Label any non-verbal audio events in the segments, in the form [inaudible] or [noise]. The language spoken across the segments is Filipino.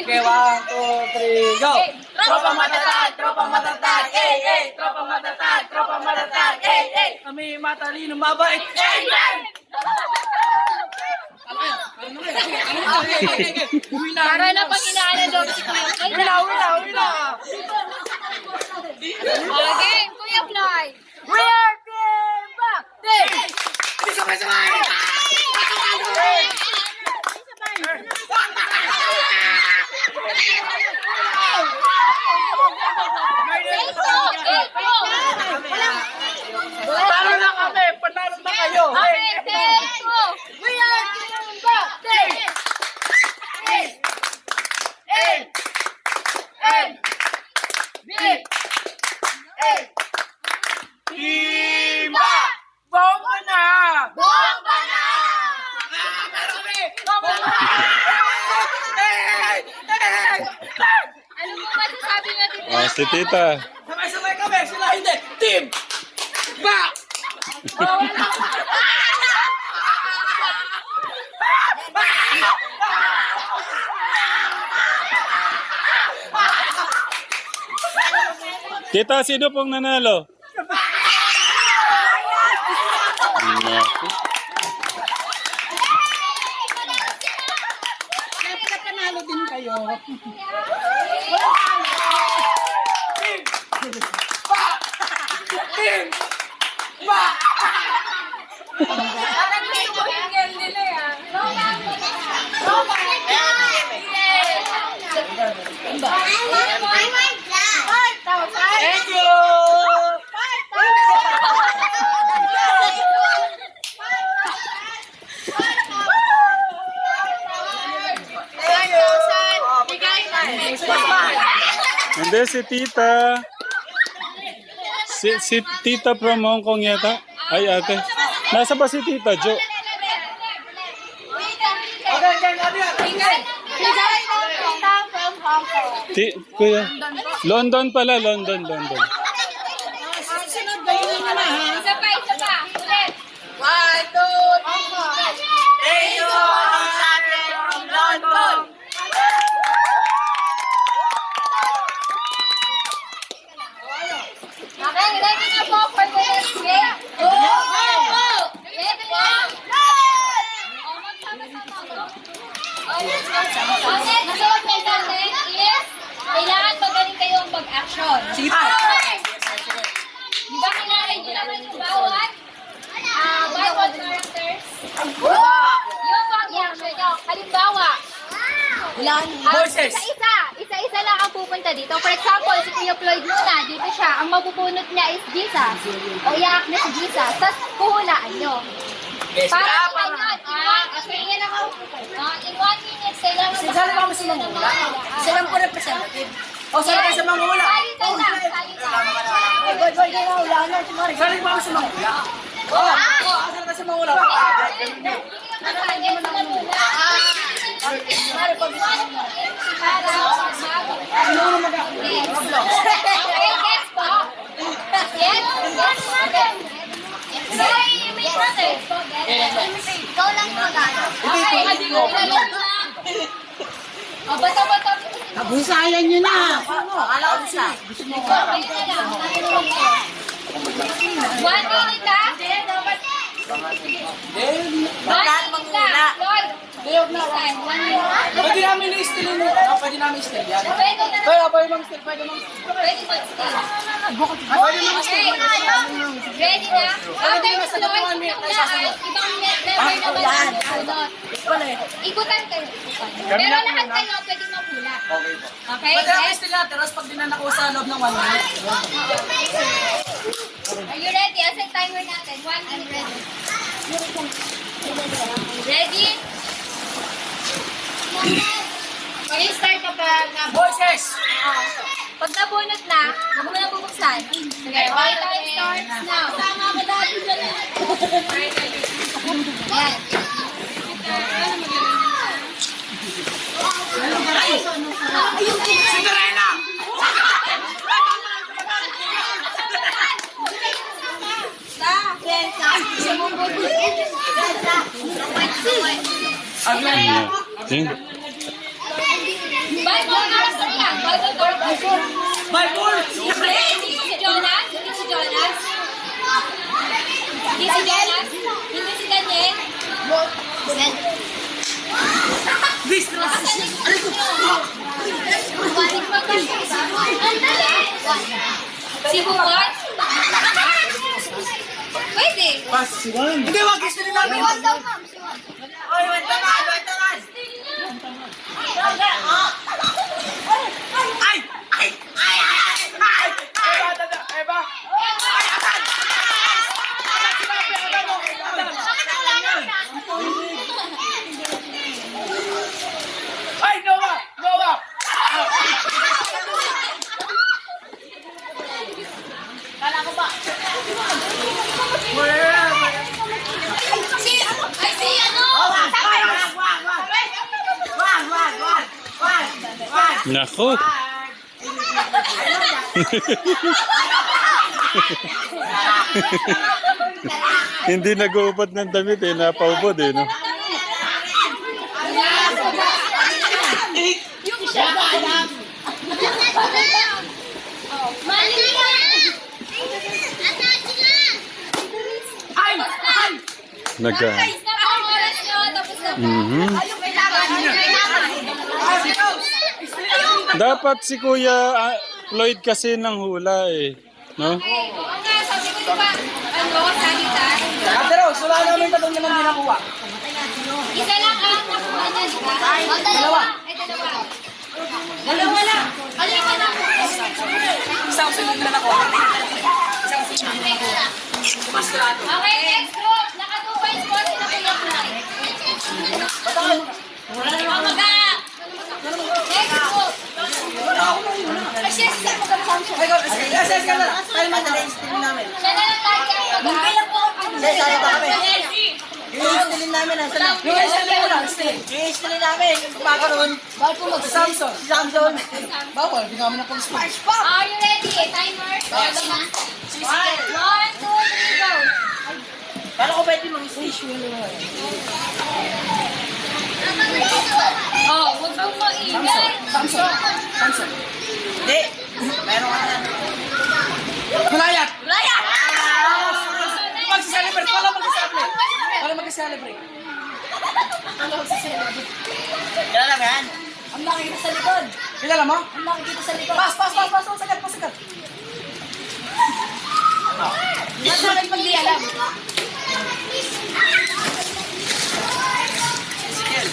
Okay, one, two, three, go! Tropa matatag, tropa matatag, eh, eh! Tropa matatag, tropa matatag, eh, eh! Kami matalino, mabait, eh, eh! Para na pang inaalalo si Kuya uwi na! Okay, Kuya Floyd. We are 哎你什么什么？Si tita. Sabay-sabay kami, sila hindi! Team! Ba! Tita, sino pong nanalo? Naku. Dapat din kayo. Team! Ba! Parang gusto ko yung girl nila yan. Thank you! Hindi, si tita. Si, si tita from Hong Kong yata. Ay, ate. Nasa ba si tita, Jo? Ti, kuya. London pala, London, London. Sunod kayo na naman ha. Isa pa, isa pa. Ulit. One, two, three. Thank you, Ate from London. Okay, ready na po for the next game? Oo! Ready na? O, magsama-sama ko. O, ang next game natin is kailangan magaling kayong mag-action. Sige pa. Di ba kailangan nyo naman yung bawat ah, bawat characters? Yung pang-action nyo. Halimbawa, ah, Voices. isa-isa. Isa-isa lang ang pupunta dito. For example, si Kuya Floyd muna, dito siya. Ang mapupunot niya is Jesus. O iyak na si Jesus. Tapos puhulaan nyo. Yes, Para ah, sa ganyan. Ah, kasi yan ako. Ah, in one minute, kailangan Sila lang kami sa Mangula. Sila lang po representative. O, sila kayo sa Mangula. Salita lang, salita. Boy, boy, kayo wala na. Sila lang kami sa Mangula. O, o, sila kayo sa may brother. Ikaw lang mag-ano. Okay, ilalagay mo na. Abusayan nyo na. Alam ko siya. One minute ah. One minute na. Lloyd. Diyog na. Time, one minute. Pwede namin i-steal yun. Ah, Pwede namin i-steal yan. Pwede na. Pwede mang steal, pwede mang steal. Pwede mag-stay. Pwede mang Okay. Ready na? After this hulaan, ibang member naman ang susunod. Ikutan kayo. Pero lahat kayo pwede mahula. Okay po. Okay? Yes? steal natin. Tapos pag dinan ako sa loob ng one minute. Are you ready? As timer natin. One and ready. Ready? Okay, start kapag na Voices! Pag nabunot na, huwag mo na bubuksan. Sige, okay, time starts now. Tama ka dati dyan. Yan. Cinderella! Yan. Bible, oras na yan. Bible, Bible. Bible! Hindi si Jonas? Hindi si Jonas? Hindi si Jonas? Hindi si Daniel? Pa ba siya? Si Bukot? Pwede. Hindi, wag gusto rin namin. Oy, wag tamad, wag tamad. Ay! Ay! Ay! Ay! Ay! Eva, dada, Eva! Ay, atan! Atan, sinabi, atan mo, atan. Ay, Noah! Noah! Si, ay si ano? Wag, wag, wag, wag, wag. Wag, wag, wag, wag, wag. Nako. [laughs] Hindi nag-uupad ng damit eh, napaubod eh, no? Ay! Ay! Nag- ah, Guys, na po ang oras nyo. Tapos na po. mhm. Dapat si Kuya ah, Floyd kasi ng hula eh, no? Okay. Sabi ko di ba, ano, salita? Ate Rose, wala namin tatlong naman din nakuha. Isa lang ang nakuha niya, di ba? O, dalawa. Ay, dalawa. Dalawa lang. Ano yung anak ko? Isang sunod na nakuha. Okay, next group. Naka 2 points po sila Kuya Fly. Ang maga. Next group. Ay, siya, siya, magkakasama siya. Ay, go, yes, yes, ka na. Tayo madali, istilin namin. Siya na lang tayo ang maga. Kailan po? Yes, tayo kami. Yung istilin namin, nasa na? Yung istilin mo lang, istilin namin, yung kumakaroon. Bawal po mag Samson. Si Samson. Bawal, hindi namin na police pa. Are you ready? Timer. One, two, three, go. Paano ko pwede mag-stage yun? Oh, huwag mong maingay. Samson. Samson. Hindi. Meron ka na. Malayat. Raya! Mag-celebrate. Wala mag-celebrate. Wala mag-celebrate. Kilala mo yan? Ang nakikita sa likod. Kilala mo? Ang nakikita sa likod. Pas, pas, pas, pas. pas, Sagat, pas, sagat. Mas bakit pag di alam?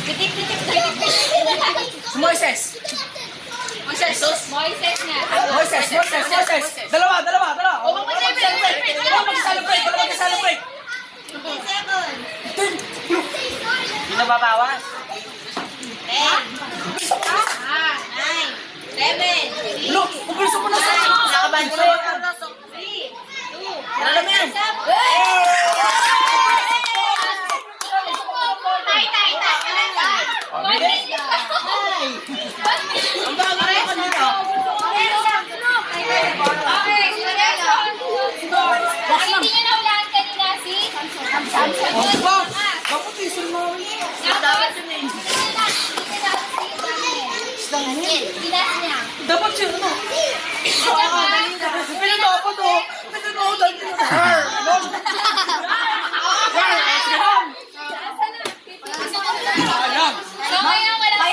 Pitik, pitik, pitik, pitik. Si Moises. Moises. Nga. Moises, Moises, Moises. Dalawa, dalawa, dalawa. Oh, mag-celebrate. Wala mag-celebrate. Wala mag-celebrate. Hindi na babawas. Look, umpisa mo na sa... Nakaban ko yun. Kilala mo yan? Tay, tay, tay. One minute. Ang bago na yun dito. Okay, score. Ang hindi niyo naulaan kanina si Samson. Oh, ba? Bakit isul mo? Tapos, hindi na si Daniel. Pinas niya. Dapat siya, ano? At saka, Pinatapos to. Pinatapos to. Her. Ano? Her. Asan na? Ayan. So ngayon wala na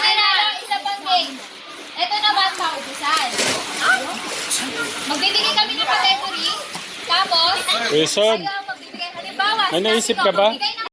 nanalo, isa pang game. Ito naman paubusan. Magbibigay kami ng category. Tapos, Son, kayo ang magbibigay. Halimbawa, May naisip ka ba? magbigay